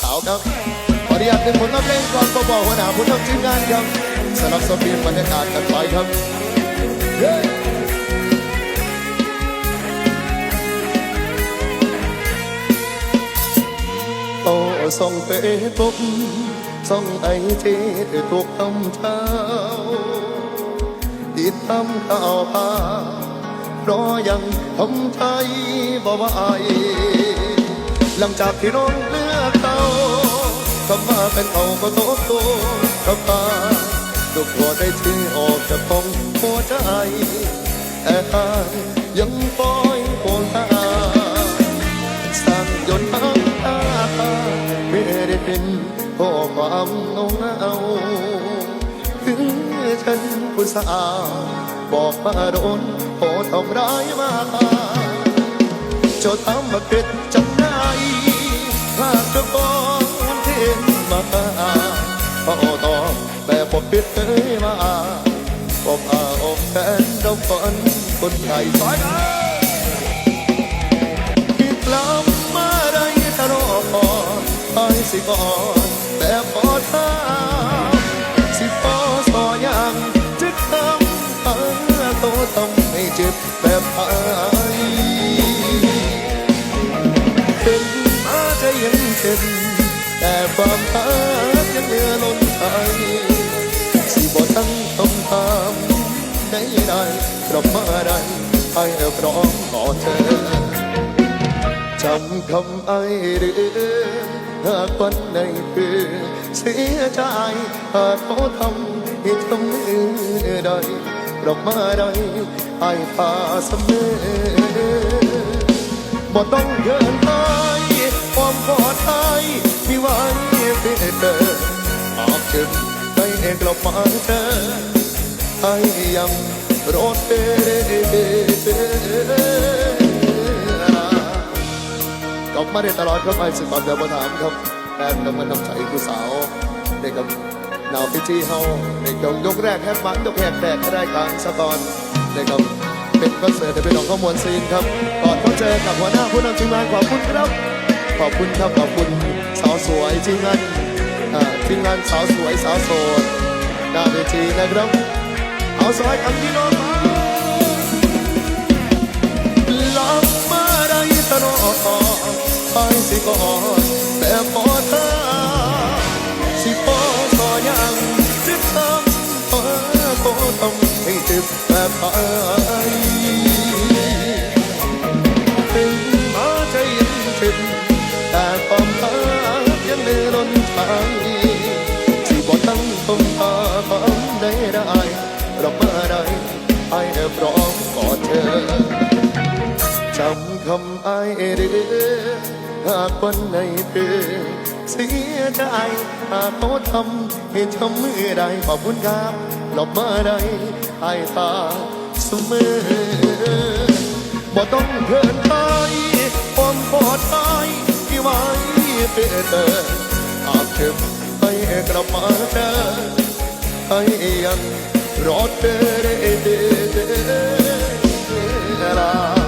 สาวครับขออนุญาตเป็นผลงานเพลงก่อนก็บอกหัวหน้าผู้ทำทีมงานครับสนับสนุนบรรยากาศกันไปครับโอ้ส่งเฟซบุ๊กส่งไอจีทุกคำเช้าติดตามข่าวพาเพราะยังทำใจบ่ไหวหลังจากที่น้องเลือ คำว่าเป็นเขาก็โตโตกับตาทุกหัวได้ที่อออกจากของหัวใจแต่หากยังปล่อยโคนหาสั่งหยดน้ำตาไม่ได้เป็นข้อความเงาเงาถึงฉันผู้สาวบอกมาโดนพอทำร้ายมาเจ้าทำมาเกิดจำได้ แบบปกปิดเอ้ยมาบอกอาอกแทนดอกฝนคนไทยสายมาคิดล้ำมาได้ตลอดไปสิก่อนแต่พอทาสิพอสอยังจะทำเออโตทำให้เจ็บแบบไอเป็นมาจะยังเจ็บแต่ความรักยังเหลือล้นใจสิ บ่ตั้งคำถามได้ได้กลับมาได้ให้พร้อมกอเธอจำคำไอ้เรือหากวันไหนคือเสียใจหากเขาทำให้ทำมือใดกลับมาได้ไอ้ป่าเสมอบ่ต้องเกินไปความปลอดภัยมีไว้เพื่อเธอหากจึง ได้กลับมาเจอให้ยังรอเกลับมาได้ตลอดครับไอ้สิตอนเดียวมาถามครับแอนกำมันทำใจผู้สาวเด็กกับนาวพิธีเฮาเด็กกับยกแรกแฮกมายกแรกแรกได้กลางสะตอนเด็กกับเป็นคอนเสิร์ตในเป็นของข้อมูลซีนครับก่อนเขาเจอกับหัวหน้าผู้นำทีมงานขอบคุณครับ ขอบคุณครับขอบคุณสาวสวยทีมงาน ทีมงานสาวสวยสาวโสดหน้าเวทีนะครับ เอาสายคำพี่น้องมาหลับมาได้ตลอดไปสิก่อนแต่พอเธอสิพอสอยังจะทำเออก็ต้องให้จ็บแบบไปถึ เรามาได้ให้พร้อมกอดเธอจำคำไอ้เรือหากวันไหนเธอเสียใจหากเขาทำให้ทำมือใดขอบคุณครับหลบมาได้ไอ้ตาเสมอบ่ต้องเกินไปความปลอดภัยที่ไว้เพื่อเธอหากเจ็บให้กลับมาเจอให้ยัง รอเธอได้เด้อ